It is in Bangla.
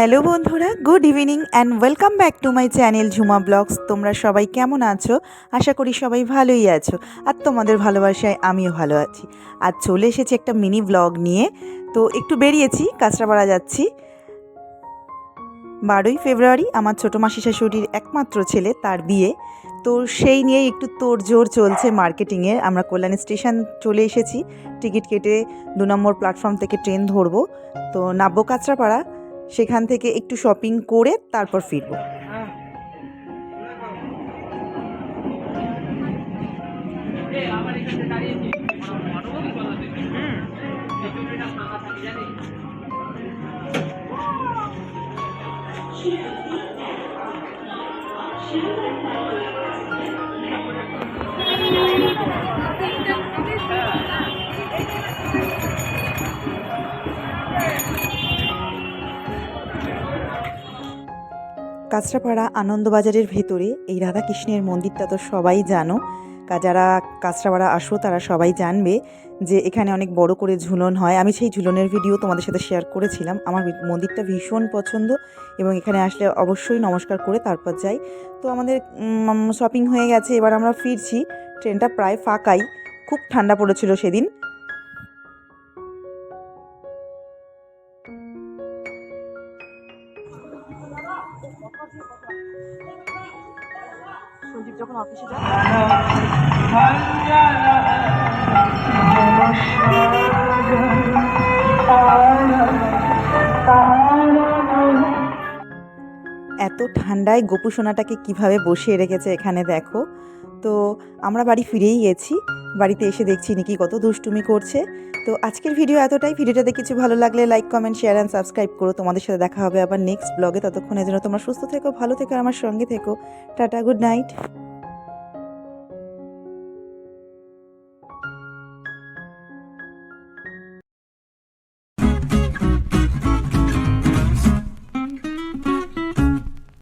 হ্যালো বন্ধুরা, good evening and welcome back to my channel Jhuma vlogs. তোমরা সবাই কেমন আছো? আশা করি সবাই ভালোই আছো। আর তোমাদের ভালোবাসায় আমিও ভালো আছি। আর চলে এসেছি একটা মিনি ব্লগ নিয়ে। তো একটু বেরিয়েছি, কাঁচরাপাড়া যাচ্ছি। বারোই ফেব্রুয়ারি, আমার ছোটো মাসি শাশুড়ির একমাত্র ছেলে, তার বিয়ে। তো সেই নিয়েই একটু তোড়জোড় চলছে মার্কেটিংয়ের আমরা কল্যাণী স্টেশন চলে এসেছি। টিকিট কেটে দু নম্বর প্ল্যাটফর্ম থেকে ট্রেন ধরবো। তো নাব্য কাঁচরাপাড়া। সেখান থেকে একটু শপিং করে তারপর ফিরবো। কাঁচরাপাড়া আনন্দবাজারের ভেতরে এই রাধাকৃষ্ণের মন্দিরটা তো সবাই জানো। যারা কাঁচরাপাড়া আসো তারা সবাই জানবে যে এখানে অনেক বড় করে ঝুলন হয়। আমি সেই ঝুলনের ভিডিও তোমাদের সাথে শেয়ার করেছিলাম। আমার মন্দিরটা ভীষণ পছন্দ এবং এখানে আসলে অবশ্যই নমস্কার করে তারপর যাই। তো আমাদের শপিং হয়ে গেছে। এবার আমরা ফিরছি। ট্রেনটা প্রায় ফাঁকাই। খুব ঠান্ডা পড়েছিল সেদিন। সঞ্জীব যখন অফিসে এত ঠান্ডায় গোপু সোনাটাকে কীভাবে বসিয়ে রেখেছে এখানে দেখো। তো আমরা বাড়ি ফিরেই গেছি। বাড়িতে এসে দেখছি নাকি কত দুষ্টুমি করছে। তো আজকের ভিডিও এতটাই। ভিডিওটা দেখে কিছু ভালো লাগলে like comment share and subscribe করো। তোমাদের সাথে দেখা হবে আবার নেক্সট ব্লগে ততক্ষণের জন্য তোমরা সুস্থ থেকো, ভালো থেকো, আমার সঙ্গে থেকো। Tata good night